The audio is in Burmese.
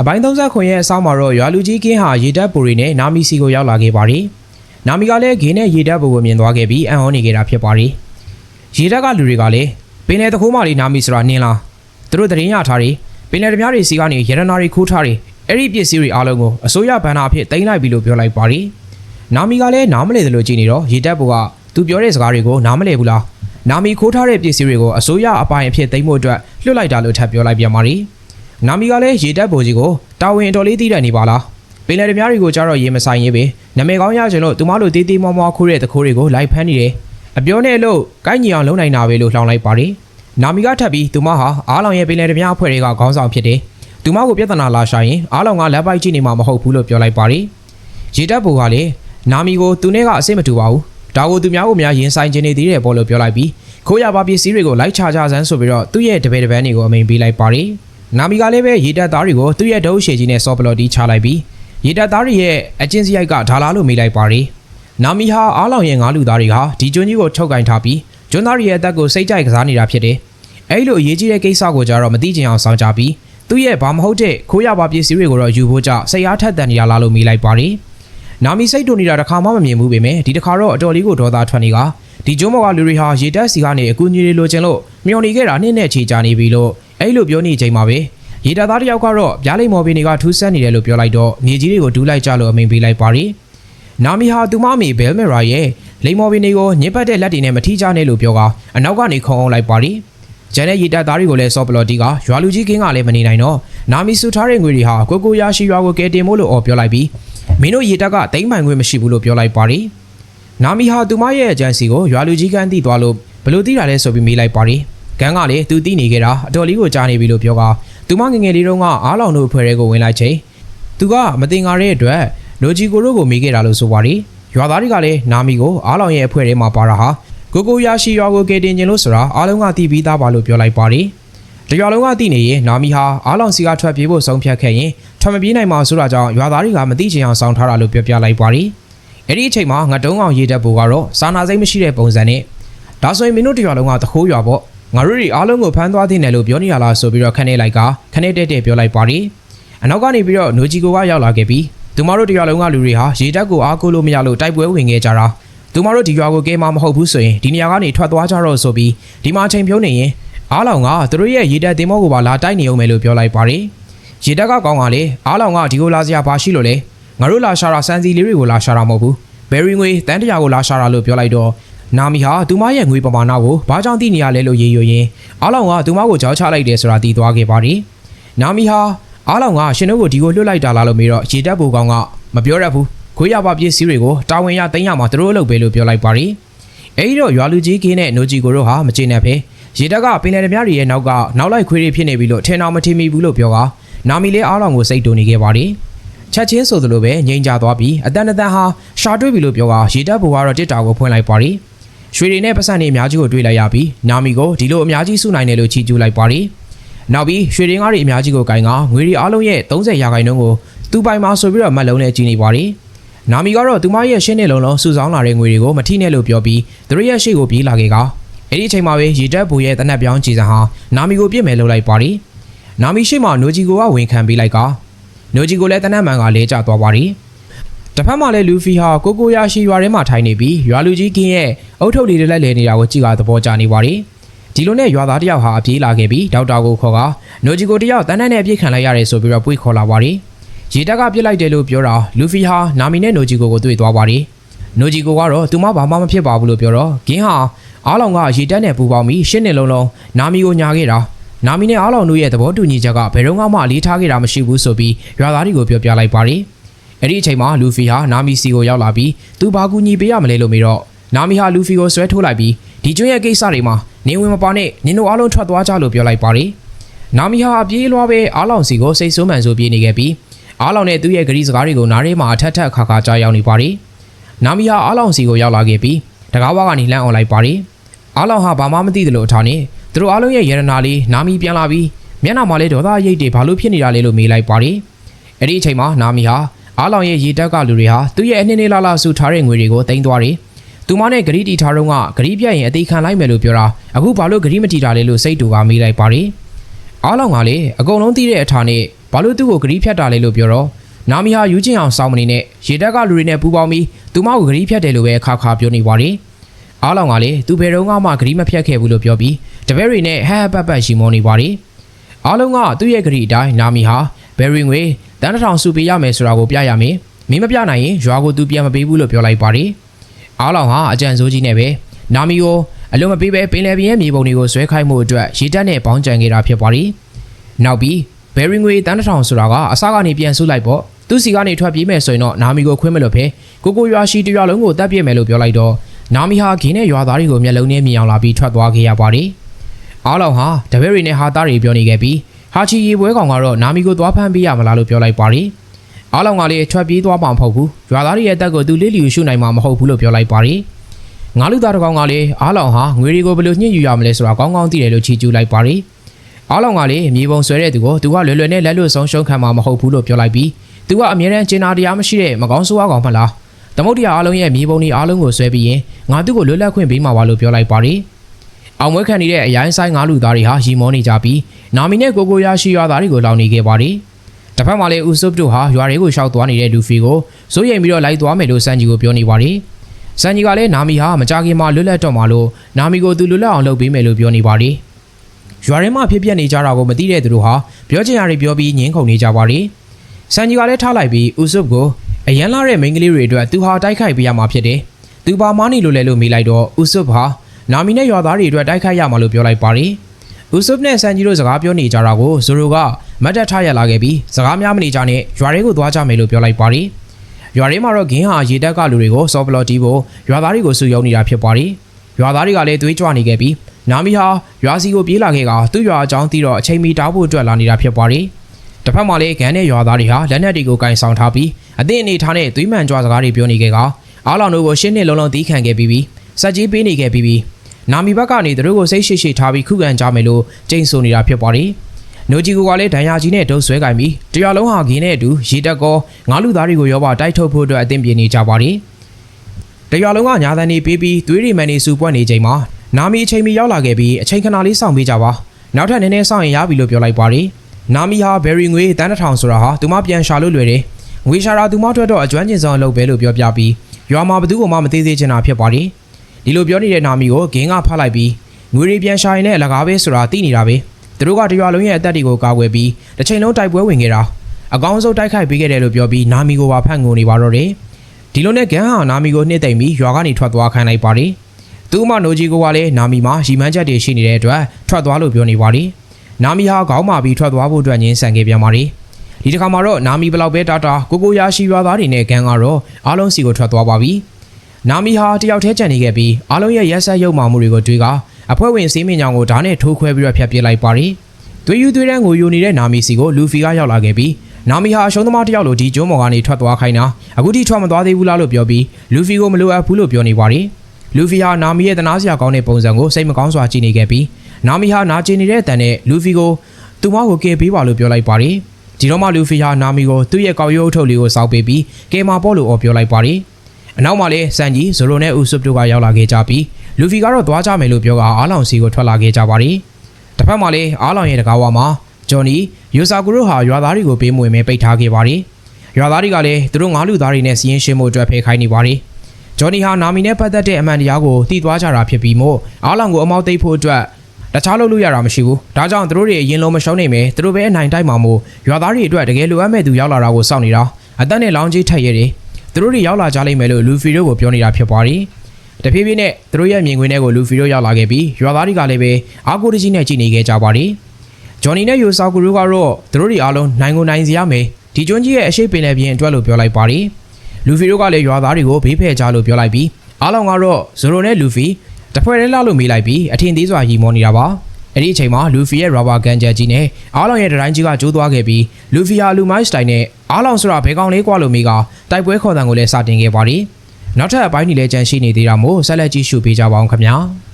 အပိုင်း30ခွန်ရဲ့အဆောင်မှာတော့ရွာလူကြီးကင်းဟာရေတပ်ပူရီနဲ့နာမီစီကိုရောက်လာခဲ့ပါတယ်။နာမီကလည်းဂင်းနဲ့ရေတပ်ပူကိုမြင်သွားခဲ့ပြီးအံ့ဩနေခဲ့တာဖြစ်ပါတယ်။ရေတပ်ကလူတွေကလည်းပင်လယ်တခိုးမလေးနာမီဆိုတာနင်းလား။သူတို့သတင်းရထားတယ်။ပင်လယ်ဓမြတွေစီကနေရတနာတွေခိုးထားတယ်။အဲ့ဒီပစ္စည်းတွေအားလုံးကိုအစိုးရဘဏ္ဍာအဖြစ်တင်လိုက်ပြီလို့ပြောလိုက်ပါတယ်။နာမီကလည်းနားမလည်သလိုကြည့်နေတော့ရေတပ်ပူကသူပြောတဲ့စကားတွေကိုနားမလည်ဘူးလား။နာမီခိုးထားတဲ့ပစ္စည်းတွေကိုအစိုးရအပိုင်အဖြစ်သိမ်းဖို့အတွက်လွှတ်လိုက်တာလို့ထပ်ပြောလိုက်ပြန်ပါတယ်။ နာမီကလည်းရေတက်ဗိုလ်ကြီးကိုတာဝန်အတော်လေးသိတယ်နေပါလားပင်လယ်ဓမြတွေကိုကြတော့ရေမဆိုင်ရေးပဲနမေကောင်းရချင်လို့သူမတို့တေးသေးမွားမွားခိုးတဲ့တခိုးတွေကိုလိုက်ဖမ်းနေတယ်အပြောနဲ့လို့ကိုင်းညီအောင်လုံနိုင်တာပဲလို့လှောင်လိုက်ပါတယ်နာမီကထပ်ပြီးသူမဟာအားလောင်ရဲ့ပင်လယ်ဓမြအဖွဲ့တွေကခေါင်းဆောင်ဖြစ်တယ်သူမကိုပြဿနာလာရှာရင်အားလောင်ကလက်ပိုက်ကြည့်နေမှာမဟုတ်ဘူးလို့ပြောလိုက်ပါတယ်ရေတက်ဗိုလ်ကလည်းနာမီကိုသူနဲ့ကအစ်မတူပါဘူးဒါကိုသူများကိုများရင်ဆိုင်ခြင်းနေသေးတယ်ပေါ့လို့ပြောလိုက်ပြီးခိုးရပါပစ္စည်းတွေကိုလိုက်ချကြစမ်းဆိုပြီးတော့သူ့ရဲ့တပည့်တပန်းတွေကိုအမိန်ပေးလိုက်ပါတယ် နာမီကလည်းပဲရေတပ်သားတွေကိုသူ့ရဲ့ဒုတ်ရှည်ကြီးနဲ့စောပလော်တီချလိုက်ပြီးရေတပ်သားတွေရဲ့အချင်းစရိုက်ကဒါလာလို့မေးလိုက်ပါတယ်။နာမီဟာအားလောင်ရဲ့ငါးလူသားတွေဟာဒီကျွန်းကြီးကိုထုတ်ကင်ထားပြီးကျွန်းသားတွေရဲ့အသက်ကိုစိတ်ကြိုက်ကစားနေတာဖြစ်တယ်။အဲဒီလိုအရေးကြီးတဲ့ကိစ္စကိုကြတော့မသိချင်အောင်ဆောင်ကြပြီးသူ့ရဲ့ဘာမဟုတ်တဲ့ခိုးရပါပစ္စည်းတွေကိုတော့ယူဖို့ကြစိတ်အားထက်သန်နေရလားလို့မေးလိုက်ပါတယ်။နာမီစိတ်တူနေတာတစ်ခါမှမမြင်ဘူးပေမဲ့ဒီတစ်ခါတော့အတော်လေးကိုဒေါသထွက်နေကဒီကျွန်းပေါ်ကလူတွေဟာရေတပ်စီကနေအကူအညီတွေလိုချင်လို့မျောနေခဲ့တာနှစ်နဲ့ချီကြာနေပြီလို့ အဲ့လိုပြောနေချိန်မှာပဲရေတပ်သားတစ်ယောက်ကတော့ဗျားလိမ်မော်ပင်တွေကထူးဆန်းနေတယ်လို့ပြောလိုက်တော့မြေကြီးတွေကိုဒူးလိုက်ကြလို့အမိန်ပေးလိုက်ပါတယ်။နာမီဟာသူမအမေဘဲလ်မီရာရဲ့လိမ်မော်ပင်တွေကိုညစ်ပတ်တဲ့လက်တွေနဲ့မထိကြနဲ့လို့ပြောကအနောက်ကနေခုံအောင်လိုက်ပါတယ်။ဂျန်တဲ့ရေတပ်သားတွေကိုလည်းစောပလော်တီကရွာလူကြီးကင်းကလည်းမနေနိုင်တော့နာမီဆူထားတဲ့ငွေတွေဟာကိုကိုရရှိရွာကိုကဲတင်မို့လို့အော်ပြောလိုက်ပြီးမင်းတို့ရေတပ်ကတိမ့်ပိုင်ခွင့်မရှိဘူးလို့ပြောလိုက်ပါတယ်။နာမီဟာသူမရဲ့အကြံစီကိုရွာလူကြီးကန်းသိသွားလို့ဘလို့သိတာလဲဆိုပြီးမေးလိုက်ပါတ ယ်။ကန်းကလည်းသူသိနေခဲ့တာအတော်လေးကိုကြားနေပြီလို့ပြောကသူမငယ်ငယ်လေးတုန်းကအားလောင်တို့အဖွဲ့တွေကိုဝင်လိုက်ချိန်သူကမတင်ကားတဲ့အတွက်လိုဂျီကိုတို့ကိုမိခဲ့တာလို့ဆိုပါတယ်ရွာသားတွေကလည်းနာမီကိုအားလောင်ရဲ့အဖွဲ့ထဲမှာပါတာဟာကိုကိုရရှိရွာကိုကယ်တင်ခြင်းလို့ဆိုတာအားလုံးကသိပြီးသားပါလို့ပြောလိုက်ပါတယ်တရွာလုံးကသိနေရင်နာမီဟာအားလောင်စီကထွက်ပြေးဖို့ဆုံးဖြတ်ခဲ့ရင်ထွက်မပြေးနိုင်မှာဆိုတာကြောင့်ရွာသားတွေကမသိချင်အောင်စောင့်ထားတာလို့ပြောပြလိုက်ပါတယ်အဲ့ဒီအချိန်မှာငတုံးအောင်ရေးတတ်ဖို့ကတော့စာနာစိတ်မရှိတဲ့ပုံစံနဲ့ဒါဆိုရင်မင်းတို့တရွာလုံးကတခိုးရွာပေါ့ ငါတို့တွေအားလုံးကိုဖမ်းသွားသင့်တယ်လို့ပြောနေရလားဆိုပြီးတော့ခနဲ့လိုက်ကခနဲ့တက်တက်ပြောလိုက်ပါတယ်အနောက်ကနေပြီးတော့နိုဂျီကိုကရောက်လာခဲ့ပြီးသူမတို့တရားလုံးကလူတွေဟာရေတက်ကိုအားကိုးလို့မရလို့တိုက်ပွဲဝင်ခဲ့ကြတာသူမတို့ဒီရွာကိုကဲမှမဟုတ်ဘူးဆိုရင်ဒီနေရာကနေထွက်သွားကြတော့ဆိုပြီးဒီမှာအချိန်ဖြုံးနေရင်အားလောင်ကသူတို့ရဲ့ရေတက်တင်မောကိုပါလာတိုက်နေအောင်မယ်လို့ပြောလိုက်ပါတယ်ရေတက်ကကောင်းကလေအားလောင်ကဒီကိုလာစရာဘာရှိလို့လဲငါတို့လာရှာတာစံစီလေးတွေကိုလာရှာတာမဟုတ်ဘူးဘယ်ရီငွေတန်းတရာကိုလာရှာတာလို့ပြောလိုက်တော့ နာမီဟာသူမရဲ့ငွေပမာဏကိုဘာကြောင့်သိနေရလဲလို့ရေရွရင်အားလောင်ကသူမကိုကြောက်ချလိုက်တယ်ဆိုတာသိသွားခဲ့ပါတယ်။နာမီဟာအားလောင်ကရှင်တို့ကိုဒီကိုလွတ်လိုက်တာလားလို့မေးတော့ရေတက်ဘူကောင်ကမပြောရဘူးခွေးရပါပစ္စည်းတွေကိုတာဝန်ရသိမ်းရမှာသူတို့အလုပ်ပဲလို့ပြောလိုက်ပါတယ်။အဲဒီတော့ရွာလူကြီးကင်းနဲ့နိုဂျီကိုတို့ဟာမကျေနပ်ဖဲရေတက်ကပင်လယ်ဓမြတွေရဲ့နောက်ကနောက်လိုက်ခွေးတွေဖြစ်နေပြီလို့ထင်အောင်မထင်မိဘူးလို့ပြောကနာမီလေးအားလောင်ကိုစိတ်တူနေခဲ့ပါတယ်။ချက်ချင်းဆိုသလိုပဲငိမ့်ကြသွားပြီးအတန်တန်ဟာရှာတွေ့ပြီလို့ပြောကရေတက်ဘူကတော့တစ်တာကိုဖွင့်လိုက်ပါတယ်။ ရွှေတွေနဲ့ပတ်စံတွေအများကြီးကိုတွေးလိုက်ရပြီးနာမီကိုဒီလိုအများကြီးစုနိုင်တယ်လို့ချီးကျူးလိုက်ပါတယ်။နောက်ပြီးရွှေရင်းကားတွေအများကြီးကိုကင်ကငွေတွေအားလုံးရဲ့30ရာခိုင်နှုန်းကိုသူပိုင်မှာဆိုပြီးတော့မတ်လုံးနဲ့ကြီးနေပါတယ်။နာမီကတော့သူမရဲ့ရှင်းနေလုံးလုံးစုဆောင်းလာတဲ့ငွေတွေကိုမထိနဲ့လို့ပြောပြီးသူတို့ရဲ့ရှေ့ကိုပြေးလာခဲ့ကအဲ့ဒီအချိန်မှာပဲရေတက်ဘူရဲ့တနက်ပြောင်းကြည်စံဟာနာမီကိုပြစ်မယ်လို့လိုက်ပါတယ်။နာမီရှေ့မှာနိုဂျီကိုကဝင်ခံပေးလိုက်ကနိုဂျီကိုလည်းတနက်မှန်ကလဲကျသွားပါတယ်။ တစ်ဖက်မှာလည်းလူဖီဟာကိုကိုရရှိရွာထဲမှာထိုင်နေပြီးရွာလူကြီးကင်းရဲ့အုတ်ထုတ်တွေလက်လဲနေတာကိုကြည့်ကသဘောကျနေပါတယ်။ဒီလိုနဲ့ရွာသားတစ်ယောက်ဟာအပြေးလာခဲ့ပြီးဒေါက်တာကိုခေါ်ကနိုဂျီကိုတစ်ယောက်တန်းတန်းနဲ့အပြစ်ခံလိုက်ရတယ်ဆိုပြီးတော့ပွေခေါ်လာပါတယ်။ရေတက်ကပြစ်လိုက်တယ်လို့ပြောတာလူဖီဟာနာမီနဲ့နိုဂျီကိုကိုတွေ့သွားပါတယ်။နိုဂျီကိုကတော့သူမဘာမှမဖြစ်ပါဘူးလို့ပြောတော့ဂင်းဟာအားလောင်ကရေတက်နဲ့ပူပေါင်းပြီးရှင်းနေလုံးလုံးနာမီကိုညာခဲ့တာနာမီနဲ့အားလောင်တို့ရဲ့သဘောတူညီချက်ကဘယ်တော့မှအလေးထားခဲ့တာမရှိဘူးဆိုပြီးရွာသားတွေကိုပြောပြလိုက်ပါတယ်။ အဲ့ဒီအချိန်မှာလူဖီဟာနာမီစီကိုရောက်လာပြီးသူဘာကူညီပေးရမလဲလို့မေးတော့နာမီဟာလူဖီကိုဆွဲထိုးလိုက်ပြီးဒီကျွန်းရဲ့ကိစ္စတွေမှာနင်းဝင်မပါနဲ့နင်တို့အားလုံးထွက်သွားကြလို့ပြောလိုက်ပါတယ်။နာမီဟာအပြေးလွှားပဲအားလောင်စီကိုစိတ်ဆိုးမှန်ဆိုပြေးနေခဲ့ပြီးအားလောင်နဲ့သူ့ရဲ့ဂရီစကားတွေကိုနားထဲမှာအထက်ထက်ခါခါကြားရောက်နေပါတယ်။နာမီဟာအားလောင်စီကိုရောက်လာခဲ့ပြီးတကားဝါကနေလှမ်းအောင်လိုက်ပါတယ်။အားလောင်ဟာဘာမှမသိသလိုအထားနဲ့သူတို့အားလုံးရဲ့ရတနာလေးနာမီပြန်လာပြီးမျက်နှာမှာလည်းဒေါသရိတ်တွေဘာလို့ဖြစ်နေတာလဲလို့မေးလိုက်ပါတယ်။အဲ့ဒီအချိန်မှာနာမီဟာ အားလောင်ရဲ့ရေတက်ကလူတွေဟာသူ့ရဲ့အနှစ်နှစ်လာလာဆူထားတဲ့ငွေတွေကိုတင်သွားတယ်။သူမနဲ့ဂရီတီထားတော့ကဂရီပြတ်ရင်အသေးခံလိုက်မယ်လို့ပြောတာအခုဘာလို့ဂရီမတီတာလဲလို့စိတ်တူကမေးလိုက်ပါတယ်။အားလောင်ကလေအကုန်လုံးသိတဲ့အထာနဲ့ဘာဘာလို့သူ့ကိုဂရီးဖြတ်တာလဲလို့ပြောတော့နာမီဟာယူချင်းအောင်စောင်းမနေနဲ့ရေတက်ကလူတွေနဲ့ပူးပေါင်းပြီးသူမကိုဂရီးဖြတ်တယ်လို့ပဲခါခါပြောနေပါတယ်အားလောင်ကလည်းသူဘယ်တော့မှဂရီးမဖြတ်ခဲ့ဘူးလို့ပြောပြီးတပည့်တွေနဲ့ဟဟပတ်ပတ်ရှိမောနေပါတယ်အားလုံးကသူ့ရဲ့ဂရီးအတိုင်းနာမီဟာ ဘယ်ရီငွေတန်းတစ်ထောင်စုပေးရမယ်ဆိုတာကိုပြရမယ်မင်းမပြနိုင်ရင်ရွာကိုသူပြန်မပေးဘူးလို့ပြောလိုက်ပါတယ်အားလောင်ဟာအကြံစိုးကြီးနဲ့ပဲနာမီကိုအလုံးမပေးပဲပင်လယ်ပြင်ရဲ့မြေပုံတွေကိုဆွဲခိုင်းမှုအတွက်ရေတက်နဲ့ပေါင်းကြံခဲ့တာဖြစ်ပါတယ်နောက်ပြီးဘယ်ရီငွေတန်းတစ်ထောင်ဆိုတာကအစကနေပြန်ဆုလိုက်ပေါ့သူစီကနေထွက်ပြေးမယ်ဆိုရင်တော့နာမီကိုခွင့်မလို့ဖဲကိုကိုရွာရှိတရွာလုံးကိုတပ်ပြစ်မယ်လို့ပြောလိုက်တော့နာမီဟာခင်းနဲ့ရွာသားတွေကိုမျက်လုံးနဲ့မြင်အောင်လာပြီးထွက်သွားခဲ့ရပါတယ်အားလောင်ဟာတပည့်တွေနဲ့ဟာသားတွေပြောနေခဲ့ပြီး ဟာချီရီပွဲကောင်ကတော့နာမီကိုသွားဖမ်းပေးရမလားလို့ပြောလိုက်ပါတယ်အားလောင်ကလည်းထွက်ပြေးသွားမှာမဟုတ်ဘူးရွာသားတွေရဲ့တက်ကိုသူလေးလီကိုရှုနိုင်မှာမဟုတ်ဘူးလို့ပြောလိုက်ပါတယ်ငါလူသားတစ်ကောင်ကလည်းအားလောင်ဟာငွေတွေကိုဘယ်လိုညှစ်ယူရမလဲဆိုတာကောင်းကောင်းသိတယ်လို့ချီကျူးလိုက်ပါတယ်အားလောင်ကလည်းမြေပုံဆွဲတဲ့သူကိုသူကလွယ်လွယ်နဲ့လက်လွတ်ဆုံးရှုံးခံမှာမဟုတ်ဘူးလို့ပြောလိုက်ပြီးသူကအမြဲတမ်းကျင်နာတရားမရှိတဲ့မကောင်းဆိုးအကောင်မလားသမုတ်တရားအားလုံးရဲ့မြေပုံတွေအားလုံးကိုဆွဲပြီးရင်ငါသူ့ကိုလွတ်လပ်ခွင့်ပေးမှာပါလို့ပြောလိုက်ပါတယ်အောင်မွေးခံနေတဲ့အရိုင်းဆိုင်ငါလူသားတွေဟာရီမောနေကြပြီး နာမီနဲ့ကိုကိုရရှိရွာသားတွေကိုလောင်နေခဲ့ပါတယ်တစ်ဖက်မှာလည်းဦးဆုပ်တို့ဟာရွာတွေကိုရှောက်သွားနေတဲ့လူဖီကိုစိုးရိမ်ပြီးတော့လိုက်သွားမယ်လို့စန်ဂျီကိုပြောနေပါတယ်စန်ဂျီကလည်းနာမီဟာမကြခင်မှာလွတ်လပ်တော့မှလို့နာမီကိုသူလွတ်လပ်အောင်လုပ်ပေးမယ်လို့ပြောနေပါတယ်ရွာထဲမှာဖြစ်ပျက်နေကြတာကိုမသိတဲ့သူတို့ဟာပြောချင်ရတွေပြောပြီးငင်းခုန်နေကြပါတယ်စန်ဂျီကလည်းထားလိုက်ပြီးဦးဆုပ်ကိုအရန်လာတဲ့မိန်းကလေးတွေအတွက်သူဟာတိုက်ခိုက်ပေးရမှာဖြစ်တယ်သူပါမနေလို့လဲလို့မေးလိုက်တော့ဦးဆုပ်ဟာနာမီနဲ့ရွာသားတွေအတွက်တိုက်ခိုက်ရမှာလို့ပြောလိုက်ပါတယ် ဦးဆုပ်နဲ့စန်ဂျီတို့စကားပြောနေကြတာကိုဇိုရိုကမတ်တက်ထားရလာခဲ့ပြီးစကားများမနေကြနဲ့ရွာတွေကိုသွားကြမယ်လို့ပြောလိုက်ပါတယ်ရွာထဲမှာတော့ဂင်းဟာရေတက်ကလူတွေကိုစောပလော်တီဖို့ရွာသားတွေကိုစုယုံနေတာဖြစ်ပါတယ်ရွာသားတွေကလည်းသွေးကြွနေခဲ့ပြီးနာမီဟာရွာစီကိုပြေးလာခဲ့ကသူ့ရွာအကြောင်းသိတော့အချိန်မီတောက်ဖို့အတွက်လာနေတာဖြစ်ပါတယ်တစ်ဖက်မှာလည်းဂန်နဲ့ရွာသားတွေဟာလက်နက်တွေကိုကင်ဆောင်ထားပြီးအသင့်အနေထားနဲ့သွေးမှန်ကြွားစကားတွေပြောနေခဲ့ကအားလောင်တို့ကိုရှင်းနှစ်လုံးလုံးတီးခံခဲ့ပြီးပြီးစက်ကြီးပေးနေခဲ့ပြီးပြီး နာမီဘက်ကနေသူတို့ကိုစိတ်ရှိရှိထားပြီးခုခံကြမယ်လို့ကြိန်ဆိုနေတာဖြစ်ပါတယ်။နိုဂျီကိုကလည်းဒဏ်ရာကြီးနဲ့ဒုတ်ဆွဲကင်ပြီးတရားလုံးဟာဂင်းနဲ့အတူရေတက်ကောငါးလူသားတွေကိုရောပါတိုက်ထုတ်ဖို့အတွက်အသင့်ပြင်နေကြပါတယ်။တရားလုံးကညာတန်နေပေးပြီးသွေးရီမန်နေစုပွက်နေချိန်မှာနာမီအချိန်မီရောက်လာခဲ့ပြီးအချိန်ခဏလေးစောင့်ပေးကြပါ။နောက်ထပ်နည်းနည်းစောင့်ရင်ရပြီလို့ပြောလိုက်ပါတယ်။နာမီဟာဘယ်ရီငွေတန်းတစ်ထောင်ဆိုတာဟာသူမပြန်ရှာလို့လွယ်တယ်။ငွေရှာတာသူမအတွက်တော့အကျွမ်းကျင်ဆုံးအလုပ်ပဲလို့ပြောပြပြီးရွာမှာဘသူ့ကိုမှမသေးသေးချင်တာဖြစ်ပါတယ်။ ဒီလိုပြောနေတဲ့နာမီကိုဂင်းကဖတ်လိုက်ပြီးငွေရီပြန်ရှာရင်လည်းအလကားပဲဆိုတာသိနေတာပဲ။သူတို့ကတရွာလုံးရဲ့အသက်တွေကိုကာကွယ်ပြီးတစ်ချိန်လုံးတိုက်ပွဲဝင်ခဲ့တာအကောင်းဆုံးတိုက်ခိုက်ပေးခဲ့တယ်လို့ပြောပြီးနာမီကိုပါဖတ်ငုံနေပါတော့တယ်။ဒီလိုနဲ့ဂန်ဟာနာမီကိုနှိမ့်သိမ့်ပြီးရွာကနေထွက်သွားခိုင်းလိုက်ပါတယ်။သူ့မနိုဂျီကိုကလည်းနာမီမှာရီမန်းချက်တွေရှိနေတဲ့အတွက်ထွက်သွားလို့ပြောနေပါတယ်။နာမီဟာခေါင်းမာပြီးထွက်သွားဖို့အတွက်ညှင်းဆန်ခဲ့ပြန်ပါတယ်။ဒီတစ်ခါမှာတော့နာမီဘလောက်ပဲတာတာကိုကိုရာရှိရွာသားတွေနဲ့ဂန်ကတော့အားလုံးစီကိုထွက်သွားပါပြီ။ နာမီဟာတယောက်တည်းကြံနေခဲ့ပြီးအားလုံးရဲ့ရက်ဆက်ရုပ်မာမှုတွေကိုတွေးကအဖွဲဝင်စေးမင်းညောင်ကိုဓာတ်နဲ့ထိုးခွဲပြီးတော့ဖျက်ပစ်လိုက်ပါတယ်။သွေးယူသွေးတန်းငိုယူနေတဲ့နာမီစီကိုလူဖီကရောက်လာခဲ့ပြီးနာမီဟာအရှုံးသမားတစ်ယောက်လိုဒီကျုံးမော်ကနေထွက်သွားခိုင်းတာအခုထိထွက်မသွားသေးဘူးလားလို့ပြောပြီးလူဖီကိုမလိုအပ်ဘူးလို့ပြောနေပါတယ်။လူဖီဟာနာမီရဲ့တနာစရာကောင်းတဲ့ပုံစံကိုစိတ်မကောင်းစွာကြည့်နေခဲ့ပြီးနာမီဟာနာကျင်နေတဲ့အတန်နဲ့လူဖီကိုသူမကိုကယ်ပေးပါလို့ပြောလိုက်ပါတယ်။ဒီတော့မှလူဖီဟာနာမီကိုသူ့ရဲ့ကောက်ရုပ်ထုတ်လေးကိုစောက်ပေးပြီးကယ်မာပေါ့လို့အော်ပြောလိုက်ပါတယ်။ အနောက်မှာလည်းစန်ဂျီဇိုရိုနဲ့ဦးဆုပ်တို့ကရောက်လာခဲ့ကြပြီးလူဖီကတော့သွားကြမယ်လို့ပြောကအားလောင်စီကိုထွက်လာခဲ့ကြပါတယ်။တစ်ဖက်မှာလည်းအားလောင်ရဲ့တကားဝါမှာဂျွန်နီယူဆာကူတို့ဟာရွာသားတွေကိုပေးမွေမဲပိတ်ထားခဲ့ပါတယ်။ရွာသားတွေကလည်းသူတို့ငါးလူသားတွေနဲ့စီးရင်ရှင်းမှုအတွက်ဖယ်ခိုင်းနေပါတယ်။ဂျွန်နီဟာနာမီနဲ့ပတ်သက်တဲ့အမှန်တရားကိုသိသွားကြတာဖြစ်ပြီးမို့အားလောင်ကိုအမောက်သိပ်ဖို့အတွက်တခြားလုပ်လို့ရတာမရှိဘူး။ဒါကြောင့်သူတို့တွေအရင်လုံးမရှုံးနိုင်မယ်။သူတို့ပဲအနိုင်တိုက်မှာမို့ရွာသားတွေအတွက်တကယ်လိုအပ်မဲ့သူရောက်လာတာကိုစောင့်နေတာ။အသက်နဲ့လောင်းကြီးထက်ရည် သူတို့တွေရောက်လာကြလိမ့်မယ်လို့လူဖီတို့ကိုပြောနေတာဖြစ်ပါတယ်။တဖြည်းဖြည်းနဲ့သူတို့ရဲ့မြင်ကွင်းထဲကိုလူဖီတို့ရောက်လာခဲ့ပြီးရွာသားတွေကလည်းပဲအားကိုးတကြီးနဲ့ကြည်နေခဲ့ကြပါတယ်။ဂျွန်နီနဲ့ယူဆာကူတို့ကတော့သူတို့တွေအားလုံးနိုင်ကိုနိုင်စီရမယ်။ဒီကျွန်းကြီးရဲ့အရှိတ်ပင်လည်းပြင်အတွက်လို့ပြောလိုက်ပါတယ်။လူဖီတို့ကလည်းရွာသားတွေကိုဘေးဖယ်ကြလို့ပြောလိုက်ပြီးအားလုံးကတော့ဇိုရိုနဲ့လူဖီတဖွဲ့တည်းလာလို့မေးလိုက်ပြီးအထင်သေးစွာရီမောနေတာပါ။ အဲ့ဒီအချိန်မှာလူဖီရဲ့ရာဘာကန်ဂျက်ကြီးနဲ့အားလောင်ရဲ့ဒတိုင်းကြီးကကျိုးသွားခဲ့ပြီးလူဖီဟာလူမိုင်းစတိုင်နဲ့အားလောင်ဆိုတာဘဲကောင်လေးကွာလို့မိကတိုက်ပွဲခေါ်တံကိုလည်းစတင်ခဲ့ပါတယ်။နောက်ထပ်အပိုင်းတွေလည်းကြန့်ရှိနေသေးတာမို့ဆက်လက်ကြည့်ရှုပေးကြပါအောင်ခင်ဗျာ။